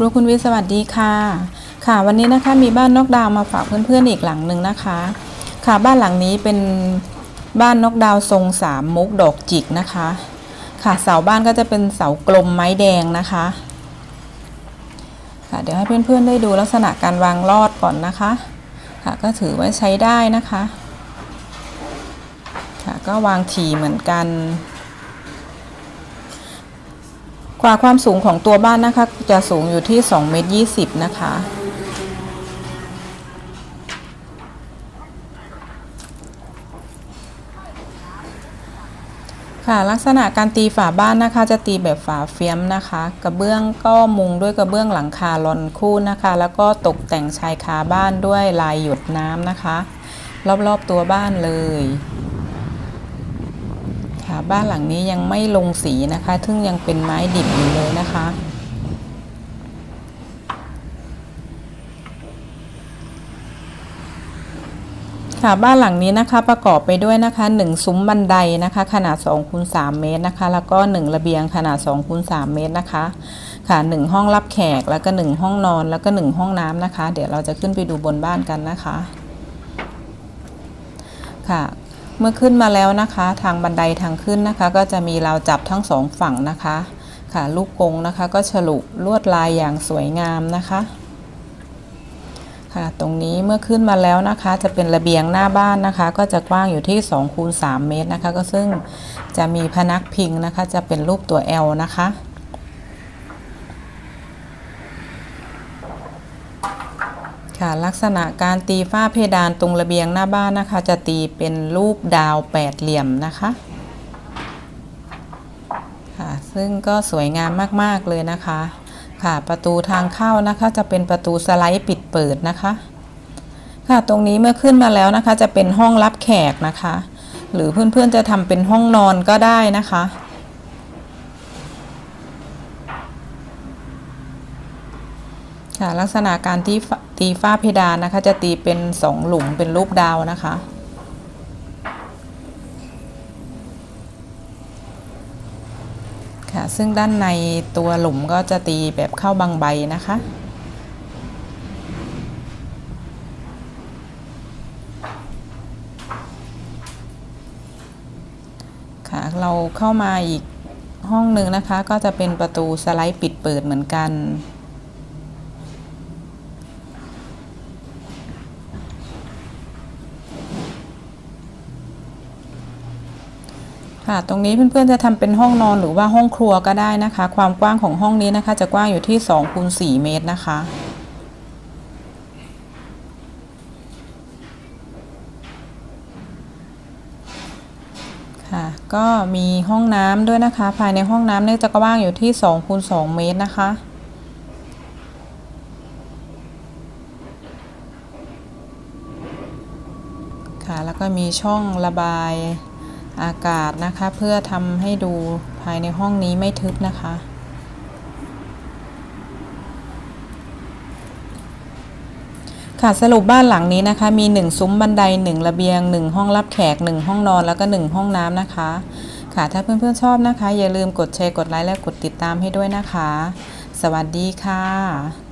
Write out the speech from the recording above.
รูคุณวิสวัสดีค่ะ ค่ะ วันนี้นะคะมีบ้านนกดาวมาฝากเพื่อนๆอีกหลังหนึ่งนะคะ ค่ะบ้านหลังนี้เป็นบ้านนกดาวทรงสามมุกดอกจิกนะคะ ค่ะเสาบ้านก็จะเป็นเสากลมไม้แดงนะคะ ค่ะเดี๋ยวให้เพื่อนๆได้ดูลักษณะการวางลอดก่อนนะคะ ค่ะก็ถือว่าใช้ได้นะคะ ค่ะก็วางถี่เหมือนกัน กว่าความสูงของตัวบ้านนะคะ จะสูงอยู่ที่2เมตร20 นะคะ ค่ะลักษณะการตีฝาบ้านนะคะ จะตีแบบฝาเฟียมนะคะ กระเบื้องก็มุงด้วยกระเบื้องหลังคาลอนคู่นะคะ แล้วก็ตกแต่งชายคาบ้านด้วยลายหยดน้ำนะคะ รอบๆตัวบ้านเลย ค่ะ บ้านหลังนี้ยังไม่ลงสีนะคะซึ่งยังเป็นไม้ดิบอยู่เลยนะคะค่ะบ้านหลังนี้นะคะประกอบไปด้วยนะคะ 1 ซุ้มบันไดนะคะ ขนาด2คูณ3เมตรนะคะ แล้วก็ 1 ระเบียงขนาด2คูณ3เมตรนะคะ ค่ะ 1 ห้องรับแขกแล้วก็ 1 ห้องนอนแล้วก็ 1 ห้องน้ำนะคะ เดี๋ยวเราจะขึ้นไปดูบนบ้านกันนะคะ ค่ะ เมื่อขึ้นมาแล้วนะคะ ทางบันไดทางขึ้นนะคะ ก็จะมีราวจับทั้งสองฝั่งนะคะ ค่ะลูกกงนะคะ ก็ฉลุลวดลายอย่างสวยงามนะคะค่ะตรงนี้เมื่อขึ้นมาแล้วนะคะจะเป็นระเบียงหน้าบ้านนะคะ ก็จะกว้างอยู่ที่2คูณ3เมตรนะคะ ก็ซึ่งจะมีพนักพิงนะคะ จะเป็นรูปตัว L นะคะ ค่ะลักษณะการตีฝ้าเพดานตรงระเบียงหน้าบ้านนะคะ จะตีเป็นรูปดาวแปดเหลี่ยมนะคะค่ะซึ่งก็สวยงามมากๆเลยนะคะค่ะประตูทางเข้านะคะจะเป็นประตูสไลด์ปิดเปิดนะคะ ค่ะตรงนี้เมื่อขึ้นมาแล้วนะคะ จะเป็นห้องรับแขกนะคะ หรือเพื่อนๆจะทำเป็นห้องนอนก็ได้นะคะ ค่ะลักษณะการที่ตีฝ้าเพดานนะคะ จะตีเป็นสองหลุมเป็นรูปดาวนะคะค่ะซึ่งด้านในตัวหลุมก็จะตีแบบเข้าบางใบนะคะค่ะเราเข้ามาอีกห้องหนึ่งนะคะ ก็จะเป็นประตูสไลด์ปิดเปิดเหมือนกัน ค่ะ ตรงนี้เพื่อนๆจะทำเป็นห้องนอนหรือว่าห้องครัวก็ได้นะคะ ความกว้างของห้องนี้นะคะ จะกว้างอยู่ที่2คูณ4เมตรนะคะค่ะก็มีห้องน้ำด้วยนะคะ ภายในห้องน้ำเนี่ยจะกว้างอยู่ที่2คูณ2เมตรนะคะ ค่ะแล้วก็มีช่องระบาย อากาศนะคะ เพื่อทำให้ดูภายในห้องนี้ไม่ทึบนะคะ ค่ะสรุปบ้านหลังนี้นะคะ มี 1 ซุ้มบันได 1 ระเบียง 1 ห้องรับแขก 1 ห้องนอนแล้วก็ 1 ห้องน้ำนะคะ ค่ะถ้าเพื่อนๆชอบนะคะ อย่าลืมกดแชร์กดไลค์และกดติดตามให้ด้วยนะคะ สวัสดีค่ะ